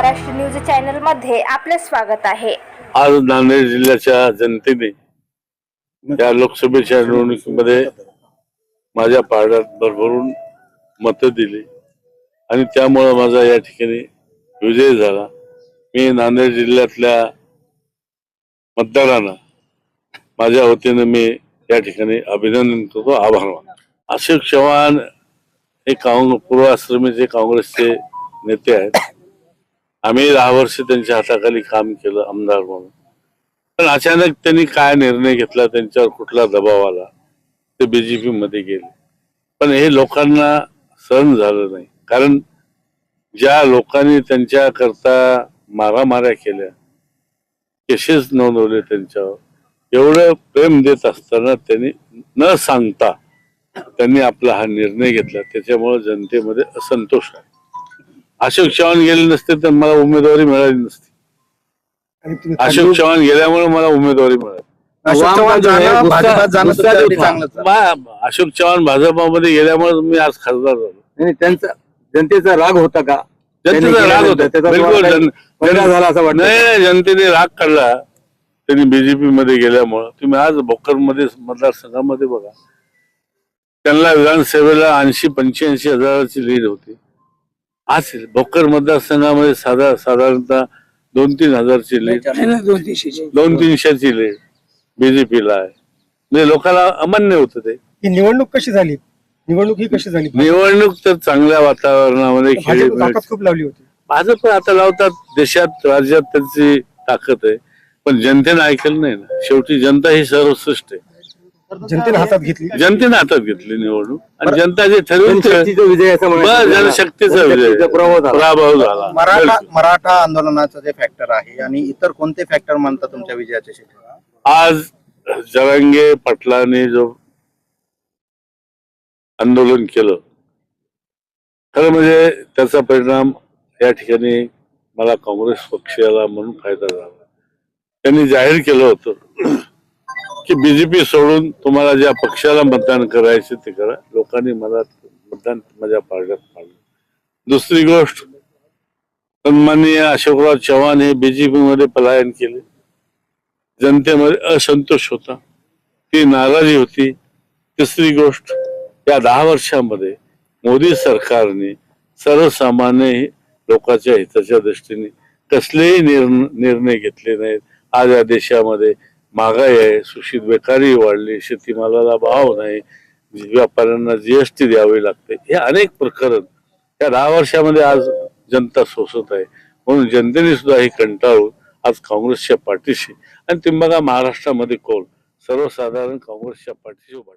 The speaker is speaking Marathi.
महाराष्ट्र न्यूज चॅनलमध्ये आपले स्वागत आहे. आज नांदेड जिल्ह्याच्या जनतेने या लोकसभेच्या निवडणुकीमध्ये माझ्या पारड्यात भरभरून मतं दिली आणि त्यामुळं माझा या ठिकाणी विजय झाला. मी नांदेड जिल्ह्यातल्या मतदारांना माझ्या वतीनं मी या ठिकाणी अभिनंदन करतो आभार मानतो. अशोक चव्हाण हे काँग पूर्वाश्रमीचे काँग्रेसचे नेते आहेत. आम्ही दहा वर्ष त्यांच्या हाताखाली काम केलं आमदार म्हणून. पण अचानक त्यांनी काय निर्णय घेतला त्यांच्यावर कुठला दबाव आला ते बीजेपी मध्ये गेले. पण हे लोकांना सहन झालं नाही. कारण ज्या लोकांनी त्यांच्या करता मारामाऱ्या केल्या केसेस नोंदवले त्यांच्यावर एवढं प्रेम देत असताना त्यांनी न सांगता त्यांनी आपला हा निर्णय घेतला. त्याच्यामुळे जनतेमध्ये असंतोष आहे. अशोक चव्हाण गेले नसते तर मला उमेदवारी मिळाली नसती. अशोक चव्हाण गेल्यामुळे मला उमेदवारी मिळाली. अशोक चव्हाण भाजपामध्ये गेल्यामुळे मी आज खासदार झालो. नाही त्यांचा जनतेचा राग होता का? जनतेचा राग होता. त्याचा झाला असं वाटतं. नाही नाही, जनतेने राग काढला. त्यांनी बीजेपी मध्ये गेल्यामुळं. तुम्ही आज भोकरमध्ये मतदारसंघामध्ये बघा. त्यांना विधानसभेला ऐंशी पंच्याऐंशी हजाराची लीड होती. आज भोकर मतदारसंघामध्ये साधा साधारणतः दोन तीन हजारची लीड दोन तीनशेची? लीड बीजेपीला आहे. म्हणजे लोकांना अमान्य होतं ते. ही निवडणूक कशी झाली? निवडणूक ही कशी झाली? निवडणूक तर चांगल्या वातावरणामध्ये भाजप ताकद खूप लावली होती. भाजप आता लावतात देशात राज्यात त्यांची ताकद आहे. पण जनतेनं ऐकलं नाही ना. शेवटी जनता ही सर्वश्रेष्ठ आहे. जनतेने हातात घेतली. जनतेनं हातात घेतली निवडणूक. आणि जनता जे ठरवून जनशक्तीचा विजय असं बस म्हणायचं. जनशक्तीचा विजय. जनशक्तीचा प्रभाव झाला. पराभव झाला. मराठा. मराठा आंदोलनाचं जे फॅक्टर आहे आणि इतर कोणते फॅक्टर मानता तुमच्या विजयाचे शेवटी आज जरांगे पाटलाने जो आंदोलन केलं खरं म्हणजे त्याचा परिणाम या ठिकाणी मला काँग्रेस पक्षाला म्हणून फायदा झाला. त्यांनी जाहीर केलं होतं. की बीजेपी सोडून तुम्हाला ज्या पक्षाला मतदान करायचे ते करा. लोकांनी मला मतदान माझ्या पार्ट्यात पाडलं. दुसरी गोष्ट सन्माननीय अशोकराव चव्हाण हे बीजेपी मध्ये पलायन केले. जनतेमध्ये असंतोष होता. ती नाराजी होती. तिसरी गोष्ट या दहा वर्षामध्ये मोदी सरकारने सर्वसामान्य लोकांच्या हिताच्या दृष्टीने कसलेही निर्ण- निर्णय घेतले नाहीत. आज या देशामध्ये महागाई आहे सुशीत बेकारी वाढली शेतीमालाला भाव नाही व्यापाऱ्यांना जीएसटी द्यावी लागते. हे अनेक प्रकरण या दहा वर्षामध्ये आज जनता सोसत आहे. म्हणून जनतेने सुद्धा हे कंटाळून आज काँग्रेसच्या पाठीशी आणि ते बघा महाराष्ट्रामध्ये कोण? सर्वसाधारण काँग्रेसच्या पाठीशी उभा